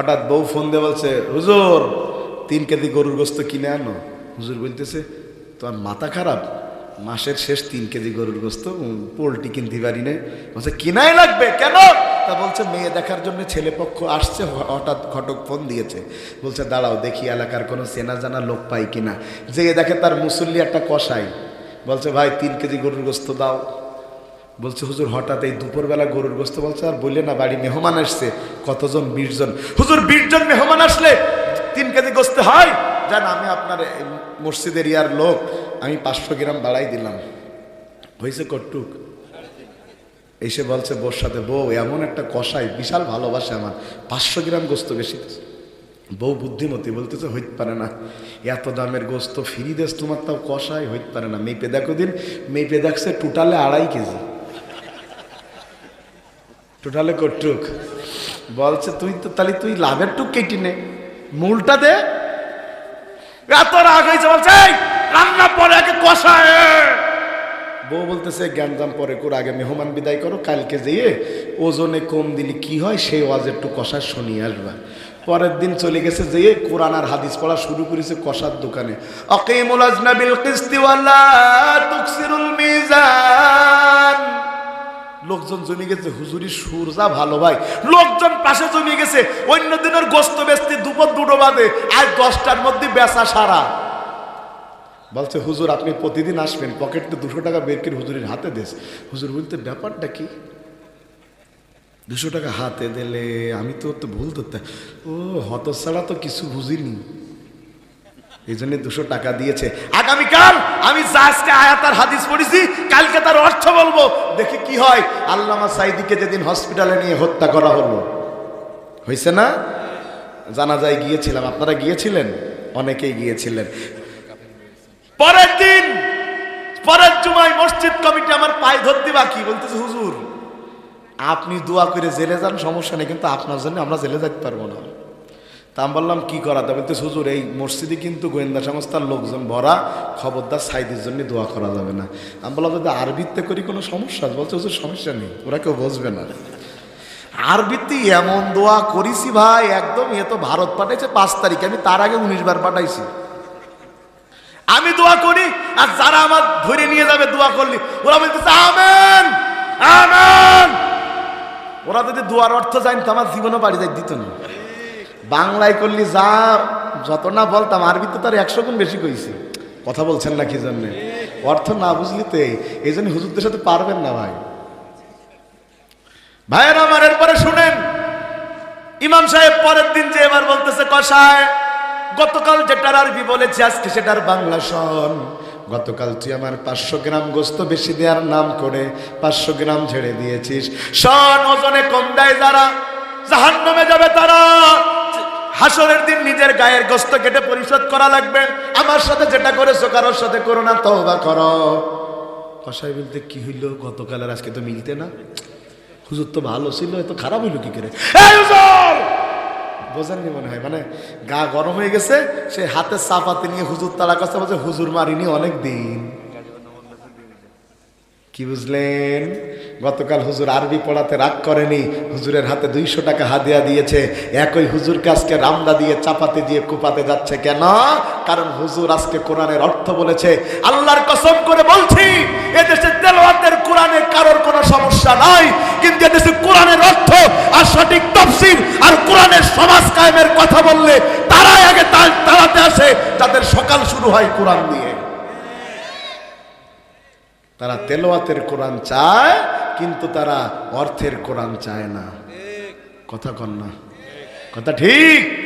হঠাৎ বউ ফোন দিয়ে বলছে, হুজুর, তিন কেজি গরুর গোস্ত কিনে আনো। হুজুর বলতেছে তোমার মাথা খারাপ? মাসের শেষ তিন কেজি গরুর গোস্ত পোলট্রি কিনতে পারি না বলছে, কিনাই লাগবে? কেন? তা বলছে, মেয়ে দেখার জন্য ছেলে পক্ষ আসছে হঠাৎ ঘটক ফোন দিয়েছে। বলছে, দাঁড়াও, দেখি এলাকার কোনো চেনা জানা লোক পাই কিনা। যে দেখে তার মুসল্লি একটা কষাই বলছে, ভাই, তিন কেজি গরুর গোস্ত দাও। বলছে, হুজুর, হঠাৎ এই দুপুরবেলা গরুর গোস্ত বলছে, আর বললে না বাড়ি মেহমান আসছে, কতজন, বিশ জন? হুজুর, বিশ জন মেহমান আসলে তিন কেজি গোস্ত হয়? জান, আমি আপনার মসজিদের ইয়ার লোক, আমি পাঁচশো গ্রাম বাড়াই দিলাম। হয়েছে কটুক এসে বলছে বোর সাথে বউ, এমন একটা কষাই বিশাল ভালোবাসে আমার, পাঁচশো গ্রাম গোস্ত বেশি। বউ বুদ্ধিমতী, বলতেছে, হইতে পারে না, এত দামের গোস্ত ফিরি দেশ, তোমার তাও কষাই হইতে পারে না। মেপে দেখো দিন, মেপে দেখছে, টোটালে আড়াই কেজি। টোটালে কটুক বলছে, তুই তো, তাহলে তুই লাভের টুক কেটে নে। মূলটা দে। এত রাগ হয়েছে, বলছে রান্না পরে আগে কষায়। বউ বলতেছে জ্ঞানজাম পরে করে, আগে মেহমান বিদায় করো, কালকে যেয়ে ওজনে কম দিলি কি হয়, সেই ওয়াজ একটু কষা শুনিয়ে আসবা। পরের দিন চলে গেছে, যেয়ে কোরআন আর হাদিস পড়া শুরু করেছে কষার দোকানে। অকিমুল আজনাবিল কিস্তি ওয়ালা তুকসিরুল মিজান। লোকজন জমে গেছে, হুজুরি সুর যা ভালো ভাই। লোকজন পাশে জমে গেছে, অন্য দিনের গোস্ত বেচতে দুপুর দুটো বাদে আর দশটার মধ্যে বেচা সারা। বলছে, হুজুর, আপনি প্রতিদিন আসবেন, পকেটে দুশো টাকা বের করে হুজুরের হাতে দেস। হুজুর বলতে ব্যাপারটা কি? দুশো টাকা হাতে দিলে, আমি তো তো ভুল ধরতে ও হত ছাড়া তো কিছু বুঝিনি। এই জন্য দুশো টাকা দিয়েছে। আগামীকাল আমি যা আজকে আয়াতার হাদিস পড়েছি, কালকে তার অর্থ বলব। দেখি কি হয়। আল্লামা সাইদিকে যেদিন হসপিটালে নিয়ে হত্যা করা হলো। হয়েছে না? জানা যায় গিয়েছিলাম। আপনারা গিয়েছিলেন? অনেকেই গিয়েছিলেন। পরের দিন, পরের জুমায় মসজিদ কমিটি আমার পায়ে ধরতে বাকি। বলতেছে, হুজুর, আপনি দোয়া করে জেলে যান, সমস্যা নেই, কিন্তু আপনার জন্য আমরা জেলে যেতে পারব না। তা আমি বললাম, কি করা? যাবে তো হুজুর, এই মসজিদে কিন্তু গোয়েন্দা সংস্থার লোকজন ভরা, খবরদার সাইদের জন্য দোয়া করা যাবে না। আমি বললাম, যদি আরবিতে করি কোনো সমস্যা আছে?" বলছে, হুজুর, সমস্যা নেই, ওরা কেউ বুঝবে না। আরবিতে এমন দোয়া করিছি ভাই, একদম এ তো ভারত পাঠাইছে, পাঁচ তারিখে। আমি তার আগে উনিশ বার পাঠাইছি। আমি দোয়া করি, আর যারা আমার ধরে নিয়ে যাবে দোয়া করলি, ওরা বলতেছে, আমেন আমেন। ওরা যদি দোয়ার অর্থ জানতো, আমার জীবনও বাড়ি যাই দিত না। বাংলায় করলি যা, যত না বলতাম আরবিতে তার একশো গুণ বেশি কইছি। কথা বলছেন না কি জন্য? অর্থ না বুঝলি তো, এই এই জন্য হুজুরদের সাথে পারবেন না ভাই। ভাইয়ের আমার, এরপরে শুনেন, ইমাম সাহেব পরের দিন যে এবার বলতেছে কষায় গতকাল যেটার আরবি বলেছি, আজকে সেটার বাংলা শোন। গতকাল তুই আমার পাঁচশো গ্রাম গোস্ত বেশি দেওয়ার নাম করে পাঁচশো গ্রাম ছেড়ে দিয়েছিস। শোন, ওজনে কম দেয় যারা জাহান নামে যাবে তারা। হাসরের দিন নিজের গায়ের গোস্ত কেটে পরিশোধ করা লাগবে। আমার সাথে যেটা করেছ, কারোর সাথে করো না, তওবা করো। কষাই বলতে, কি হইল? গতকাল আর আজকে তো মিলতে না। হুজুর তো ভালো ছিল এত খারাপ হইল কি করে? বোঝেননি মনে হয়? মানে গা গরম হয়ে গেছে, সে হাতে চাপাতে নিয়ে হুজুর তারা কাছে বলছে, হুজুর মারিনি অনেক দিন কি বুঝলেন? গতকাল হুজুর আরবি পড়াতে রাগ করেনি। হুজুরের হাতে দুইশো টাকা হাদিয়া দিয়েছে। একই হুজুর কাজকে রামদা দিয়ে চাপাতে দিয়ে কুপাতে যাচ্ছে কেন? কারণ হুজুর আজকে কোরআনের অর্থ বলেছে, আল্লাহর কসম করে বলছি, এদেশে তেলাওয়াতের কোরআনে কারোর কোনো সমস্যা নাই। কিন্তু এদেশে কোরআনের অর্থ আর সঠিক তফসিল আর কোরআনের সমাজ কায়েমের কথা বললে তারাই আগে তাড়াতে আসে, যাদের সকাল শুরু হয় কোরআন দিয়ে। তারা তেলোয়াতের কোরআন চায় কিন্তু তারা অর্থের কোরআন চায় না। কথা কন না। কথা ঠিক?